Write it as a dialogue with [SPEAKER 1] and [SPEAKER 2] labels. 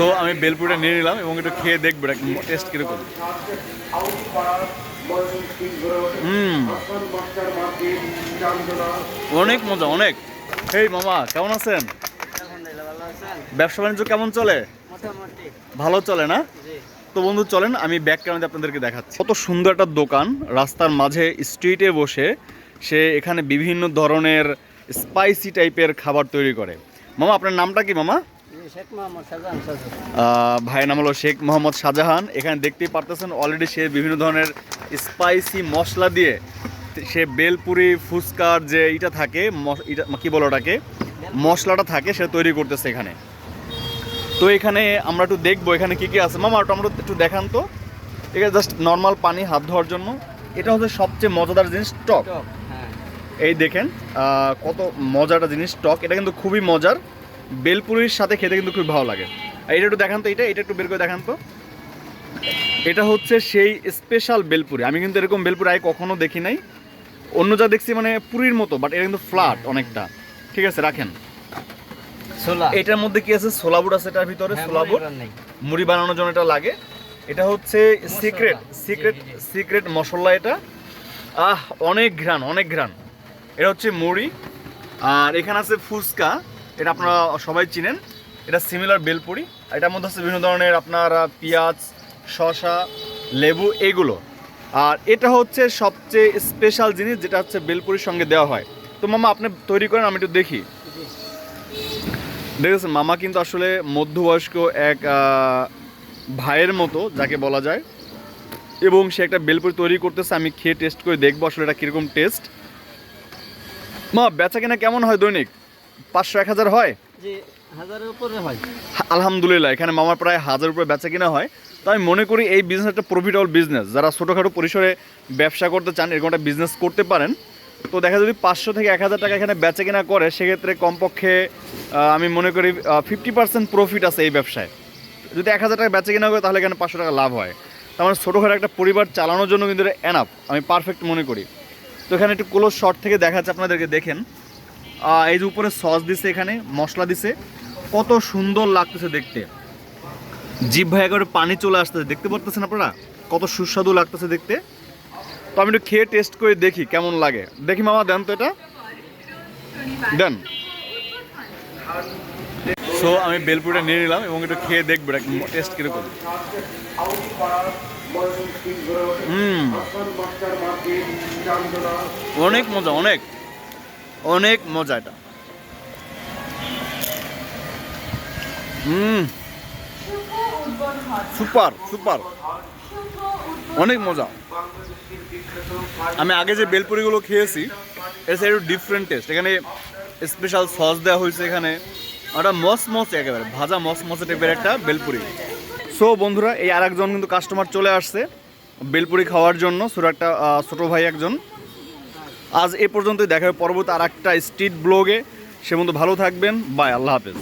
[SPEAKER 1] So আমি বেলপুরিটা নিয়ে নিলাম এবং একটু খেয়ে দেখব টেস্ট কীরকম। হুম। অনেক মজা অনেক। এই মামা কেমন আছেন? ব্যবসা বাণিজ্য কেমন চলে? ভালো চলে না? তো বন্ধু চলেন আমি ব্যাক ক্যামেরাতে আপনাদেরকে দেখাচ্ছি। কত সুন্দর একটা দোকান রাস্তার মাঝে স্ট্রিটে বসে সে এখানে বিভিন্ন ধরনের স্পাইসি টাইপের খাবার তৈরি করে। মামা আপনার নামটা কি মামা? ভাইয়ের নাম হলো শেখ মোহাম্মদ শাহজাহান। এখানে দেখতেই পারতেছেন অলরেডি সে বিভিন্ন ধরনের স্পাইসি মশলা দিয়ে সে বেলপুরি ফুচকার যে এটা থাকে এটা কি বলো ওটাকে? মশলাটা থাকে সে তৈরি করতেছে এখানে। তো এখানে আমরা একটু দেখব এখানে কি কি আছে। মামা ওটা আমরা একটু দেখান তো। ঠিক আছে জাস্ট নর্মাল পানি হাত ধোয়ার জন্য। এটা হচ্ছে সবচেয়ে মজাদার জিনিস টক।
[SPEAKER 2] টক হ্যাঁ।
[SPEAKER 1] এই দেখেন কত মজাটা জিনিস টক। এটা কিন্তু খুবই মজার। বেলপুরির সাথে খেতে কিন্তু খুব ভালো লাগে। আর এটা একটু দেখান তো এটা এটা একটু বের করে দেখান তো। এটা হচ্ছে সেই স্পেশাল বেলপুরি। আমি কিন্তু এরকম বেলপুরি আগে কখনো দেখি নাই। অন্য যা দেখছি মানে পুরীর মতো বাট এটা কিন্তু ফ্ল্যাট অনেকটা। ঠিক আছে রাখেন।
[SPEAKER 2] ছোলা।
[SPEAKER 1] এটার মধ্যে কি আছে? সোলাবুট আছে এটার ভিতরে
[SPEAKER 2] হ্যাঁ,
[SPEAKER 1] সোলাবুট মুড়ি বানানোর জন্য এটা লাগে। এটা হচ্ছে সিক্রেট সিক্রেট। সিক্রেট মশলা এটা। আহ অনেক ঘ্রাণ অনেক ঘ্রাণ। এটা হচ্ছে মুড়ি। আর এখানে আছে ফুচকা। এটা আপনারা সবাই চিনেন। এটা সিমিলার বেলপুরি। এটার মধ্যে আছে বিভিন্ন ধরনের আপনার পেঁয়াজ, শসা, লেবু এগুলো। আর এটা হচ্ছে সবচেয়ে স্পেশাল জিনিস যেটা হচ্ছে বেলপুরির সঙ্গে দেওয়া হয়। তো মামা, আপনি তৈরি করেন, আমি একটু দেখি। দেখেছেন, মামা কিন্তু আসলে মধ্যবয়স্ক এক ভাইয়ের মতো, যাকে বলা যায়। এবং সে একটা বেলপুরি তৈরি করতেছে, আমি খেয়ে টেস্ট করে দেখব আসলে এটা কীরকম টেস্ট মা, বেচা কেনা কেমন হয় দৈনিক? পাঁচশো এক হাজার হয়?
[SPEAKER 2] হাজারের উপরে
[SPEAKER 1] আলহামদুলিল্লাহ এখানে মামার প্রায় হাজার উপরে বেচা কিনা হয়। তো আমি মনে করি এই বিজনেস একটা প্রফিটেবল বিজনেস যারা ছোটোখাটো পরিসরে ব্যবসা করতে চান এরকম একটা বিজনেস করতে পারেন। তো দেখা যদি পাঁচশো থেকে এক হাজার টাকা এখানে বেচা কিনা করে সেক্ষেত্রে কমপক্ষে আমি মনে করি ফিফটি পার্সেন্ট প্রফিট আছে এই ব্যবসায়। যদি এক হাজার টাকা বেচা কিনা করে তাহলে এখানে পাঁচশো টাকা লাভ হয়। তার মানে ছোটোখাটো একটা পরিবার চালানোর জন্য কিন্তু এনাফ আমি পারফেক্ট মনে করি। তো এখানে একটু ক্লোজ শর্ট থেকে দেখাচ্ছে আপনাদেরকে দেখেন। এই যে উপরে সস দিছে এখানে, মশলা দিছে। কত সুন্দর লাগতেছে দেখতে। জিভ ভাই একেবারে পানি চলে আসতেছে। দেখতে পারতেছেন আপনারা? কত সুস্বাদু লাগতেছে দেখতে। তো আমি একটু খেয়ে টেস্ট করে দেখি কেমন লাগে। দেখি মামা, দেন তো এটা। দেন। সো আমি বেলপুরিটা নিয়ে নিলাম এবং একটু খেয়ে দেখব টেস্ট কীরকম। হুম। অনেক মজা, অনেক। অনেক মজা এটা। Super super. অনেক মজা। আমি আগে যে বেলপুরিগুলো খেয়েছি সাইড একটু ডিফারেন্ট টেস্ট এখানে স্পেশাল সস দেওয়া হয়েছে এখানে। ওটা মস মস একেবারে, ভাজা মস মসে টাইপের একটা বেলপুরি। সো বন্ধুরা, এই আর কিন্তু কাস্টমার চলে আসছে বেলপুরি খাওয়ার জন্য। ছোটো একটা ছোটো ভাই একজন। আজ এ পর্যন্তই, দেখা হবে পরবর্তী আর একটা স্ট্রিট ব্লগে। সে মতো ভালো থাকবেন, বাই, আল্লাহ হাফেজ।